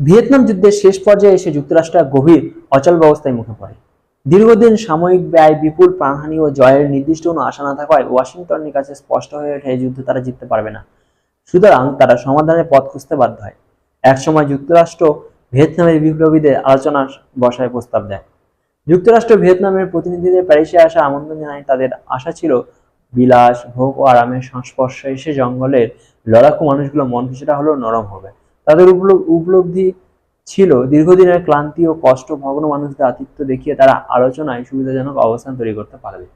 Vietnam যুদ্ধের শেষ পর্যায়ে এসে যুক্তরাষ্ট্র গভীর, অচল ব্যবস্থায় মুখে পড়ে। দীর্ঘদিন সাময়িক ব্যয়, বিপুল প্রাণহানি ও জয়ের নির্দিষ্ট কোনো আশা না থাকায় ওয়াশিংটনের কাছে স্পষ্ট হয়ে ওঠে এই যুদ্ধ তারা জিততে পারবে না। সুতরাং তারা সমাধানের পথ খুঁজতে বাধ্য হয়। একসময় যুক্তরাষ্ট্র ভিয়েতনামের বিপ্লবীদের আলোচনার বসায় প্রস্তাব দেয়। যুক্তরাষ্ট্র ভিয়েতনামের প্রতিনিধিদের প্যারিসে আসা আমন্ত্রণ জানায় তাদের আশা ছিল বিলাস, ভোগ ও আরামের সংস্পর্শে এসে জঙ্গলের লড়াকু মানুষগুলো মন কিছুটা হলেও নরম হবে। তাদের উপল- উপলব্ধি ছিল। দীর্ঘদিনের ক্লান্তি ও কষ্ট ভগ্ন মানুষদের আতিথ্য দেখিয়ে তারা আলোচনায় সুবিধাজনক অবস্থান তৈরি করতে পারবে।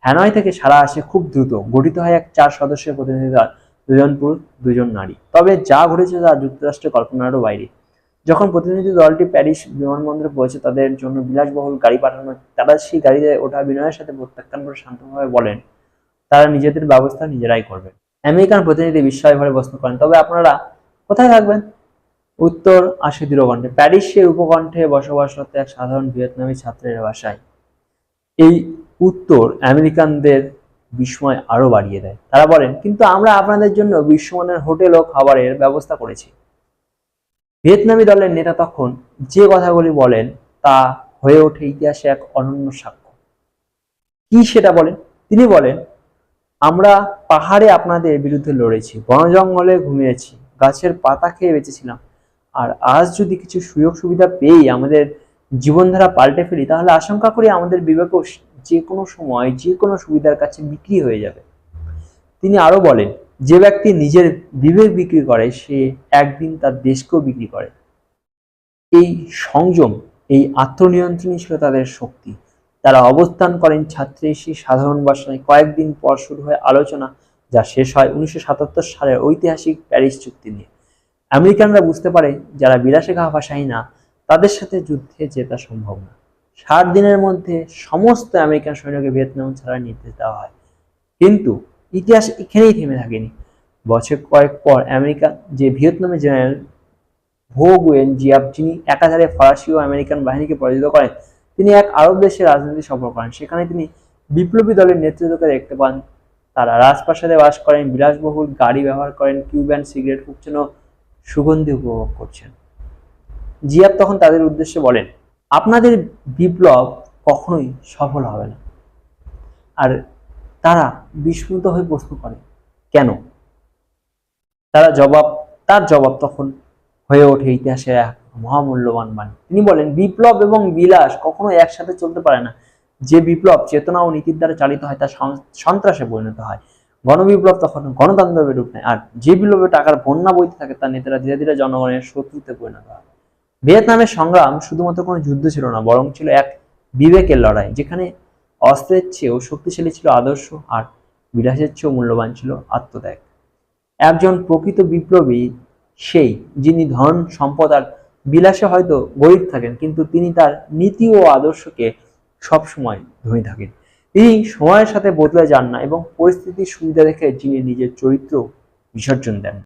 হ্যানয় থেকে সারা আসে খুব দ্রুত। গঠিত হয় এক চার সদস্যের প্রতিনিধি দল, দুজন পুরুষ, দুজন নারী। তবে যা ঘটেছে তা যুক্তরাষ্ট্রের কল্পনারও বাইরে। যখন প্রতিনিধি দলটি প্যারিস বিমানবন্দরে পৌঁছে তাদের জন্য বিলাসবহুল গাড়ি পাঠানো, তারা সেই গাড়িতে ওঠা বিনয়ের সাথে প্রত্যাখ্যান করে শান্তভাবে বলেন, তারা নিজেদের ব্যবস্থা নিজেরাই করবে। আমেরিকান প্রতিনিধি বিস্ময় ভরে প্রশ্ন করেন, তবে আপনারা কোথায় থাকবেন? উত্তর আসে দৃঢ়কণ্ঠে। প্যারিসের উপকণ্ঠে বসবাসরত এক সাধারণ ভিয়েতনামি ছাত্রের বাসায়। এই উত্তর আমেরিকানদের বিস্ময় আরও বাড়িয়ে দেয়। তারা বলেন, কিন্তু আমরা আপনাদের জন্য বিশ্বমানের হোটেল ও খাবারের ব্যবস্থা করেছি। ভিয়েতনামি দলের নেতা তখন যে কথাগুলি বলেন তা হয়ে ওঠে ইতিহাসে এক অনন্য সাক্ষ্য। কি সেটা বলেন? তিনি বলেন, আমরা পাহাড়ে আপনাদের বিরুদ্ধে লড়েছি, বনজঙ্গলে ঘুমিয়েছি গাছের পাতা খেয়ে বেঁচেছিলাম। আর আজ যদি কিছু সুযোগ সুবিধা পেয়ে আমাদের জীবনধারা পাল্টে ফেলি, তাহলে আশঙ্কা করি আমাদের বিবেকও যে কোনো সময়, যে কোনো সুবিধার কাছে বিক্রি হয়ে যাবে। তিনি আরও বলেন, যে ব্যক্তি নিজের বিবেক বিক্রি করে, সে একদিন তার দেশকেও বিক্রি করে। এই সংযম, এই আত্মনিয়ন্ত্রণই ছিল তাদের শক্তি। তারা অবস্থান করেন ছাত্রীশী সাধারণ বাসায়। কয়েকদিন পর শুরু হয় আলোচনা। যা শেষ হয় উনিশশো সাতাত্তর সালের ঐতিহাসিক প্যারিস চুক্তি নিয়ে। আমেরিকানরা বুঝতে পারে যারা বিলাসে ঘা না, তাদের সাথে যুদ্ধে জেতা সম্ভব না। ষাট দিনের মধ্যে সমস্ত আমেরিকান সৈন্যকে ভিয়েতনাম ছাড়ার নির্দেশ দেওয়া হয়। কিন্তু ইতিহাস এখানেই থেমে থাকেনি। বছর কয়েক পর আমেরিকা যে ভিয়েতনামের জেনারেল ভো গুয়েন জিয়াপ, যিনি একাধারে ফরাসি ও আমেরিকান বাহিনীকে পরাজিত করেন, তিনি এক আরব দেশে রাজনীতি সফর করেন। সেখানে তিনি বিপ্লবী দলের নেতৃত্বকে দেখতে পান তারা রাজপ্রাসাদে বাস করেন, বিলাসবহুল গাড়ি ব্যবহার করেন কিউব কিউব্যান সিগারেট ফুঁকছেন সুগন্ধি উপভোগ করছেন। জিয়াপ তখন তাদের উদ্দেশ্যে বলেন, আপনাদের বিপ্লব কখনোই সফল হবে না। আর তারা বিস্মিত হয়ে প্রশ্ন করে, কেন? তারা জবাব, তার জবাব তখন হয়ে ওঠে ইতিহাসের এক মহামূল্যবান বাণী। তিনি বলেন, বিপ্লব এবং বিলাস কখনো একসাথে চলতে পারে না। যে বিপ্লব চেতনা ও নীতির দ্বারা চালিত হয়, তা সন্ত্রাসে পরিণত হয়। গণবিপ্লব তখন গণতন্ত্রের রূপ নেয়। আর যে বিপ্লবে টাকার বন্যা বইতে থাকে তার নেতারা ধীরে ধীরে জনগণের শত্রুতে পরিণত হয়। ভিয়েতনামের সংগ্রাম শুধুমাত্র কোনো যুদ্ধ ছিল না, বরং ছিল এক বিবেকের লড়াই, যেখানে অস্ত্রের চেয়েও শক্তিশালী ছিল আদর্শ, আর বিলাসের চেয়েও মূল্যবান ছিল আত্মত্যাগ। একজন প্রকৃত বিপ্লবী সেই, যিনি ধন, সম্পদ, আর বিলাসে হয়তো গরিব থাকেন, কিন্তু তিনি তার নীতি ও আদর্শকে সবসময় ধনী থাকেন। তিনি সময়ের সাথে বদলে যান না এবং পরিস্থিতির সুবিধা রেখে যিনি নিজের চরিত্র বিসর্জন দেন।